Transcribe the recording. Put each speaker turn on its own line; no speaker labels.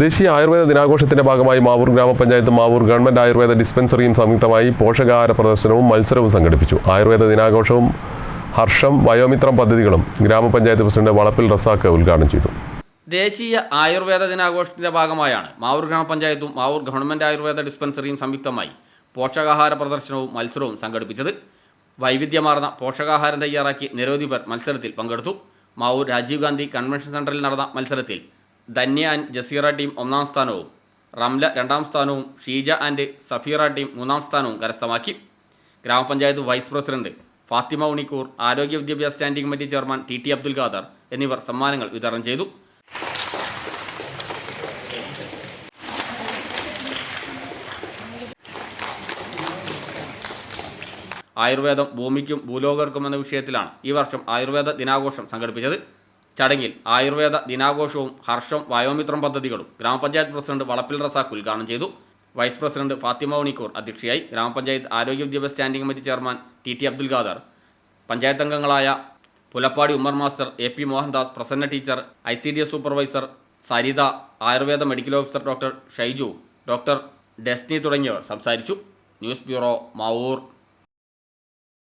ദേശീയ ആയുർവേദ ദിനാഘോഷത്തിന്റെ ഭാഗമായി മാവൂർ ഗ്രാമപഞ്ചായത്ത് മാവൂർ ഗവൺമെന്റ് ആയുർവേദ ഡിസ്പെൻസറിയും സംയുക്തമായി പോഷകാഹാര പ്രദർശനവും മത്സരവും സംഘടിപ്പിച്ചു. ആയുർവേദ ദിനാഘോഷവും ഹർഷം വയോമിത്രം പദ്ധതികളും ഗ്രാമപഞ്ചായത്ത് പ്രസിഡന്റ് വളപ്പിൽ റസാക്ക് ഉദ്ഘാടനം ചെയ്തു.
ദേശീയ ആയുർവേദ ദിനാഘോഷത്തിന്റെ ഭാഗമായാണ് മാവൂർ ഗ്രാമപഞ്ചായത്തും മാവൂർ ഗവൺമെന്റ് ആയുർവേദ ഡിസ്പെൻസറിയും സംയുക്തമായി പോഷകാഹാര പ്രദർശനവും മത്സരവും സംഘടിപ്പിച്ചത്. വൈവിധ്യമാർന്ന പോഷകാഹാരം തയ്യാറാക്കി നിരവധി പേർ മത്സരത്തിൽ പങ്കെടുത്തു. മാവൂർ രാജീവ് ഗാന്ധി കൺവെൻഷൻ സെന്ററിൽ നടന്ന മത്സരത്തിൽ ധന്യ ആൻഡ് ജസീറ ടീം ഒന്നാം സ്ഥാനവും റംല രണ്ടാം സ്ഥാനവും ഷീജ ആൻഡ് സഫീറ ടീം മൂന്നാം സ്ഥാനവും കരസ്ഥമാക്കി. ഗ്രാമപഞ്ചായത്ത് വൈസ് പ്രസിഡന്റ് ഫാത്തിമ ഉണിക്കൂർ ആരോഗ്യ വിദ്യാഭ്യാസ standing committee chairman T T Abdul Khader എന്നിവർ സമ്മാനങ്ങൾ വിതരണം ചെയ്തു. ആയുർവേദം ഭൂമിക്കും ഭൂലോകർക്കും എന്ന വിഷയത്തിലാണ് ഈ വർഷം ആയുർവേദ ദിനാഘോഷം സംഘടിപ്പിച്ചത്. ചടങ്ങിൽ ആയുർവേദ ദിനാഘോഷവും ഹർഷം വയോമിത്രം പദ്ധതികളും ഗ്രാമപഞ്ചായത്ത് പ്രസിഡന്റ് വളപ്പിൽ റസാഖ് ഉദ്ഘാടനം ചെയ്തു. വൈസ് പ്രസിഡന്റ് ഫാത്തിമ ഉണിക്കൂർ അധ്യക്ഷയായി ഗ്രാമപഞ്ചായത്ത് ആരോഗ്യ വിദ്യാഭ്യാസ standing committee chairman T T Abdul Khader panchayat അംഗങ്ങളായ Pulappadi Ummer master A P Mohandas Prasanna teacher I C D S supervisor Saritha Ayurveda medical officer doctor Shaiju doctor Desni തുടങ്ങിയവർ സംസാരിച്ചു. News bureau Mavoor.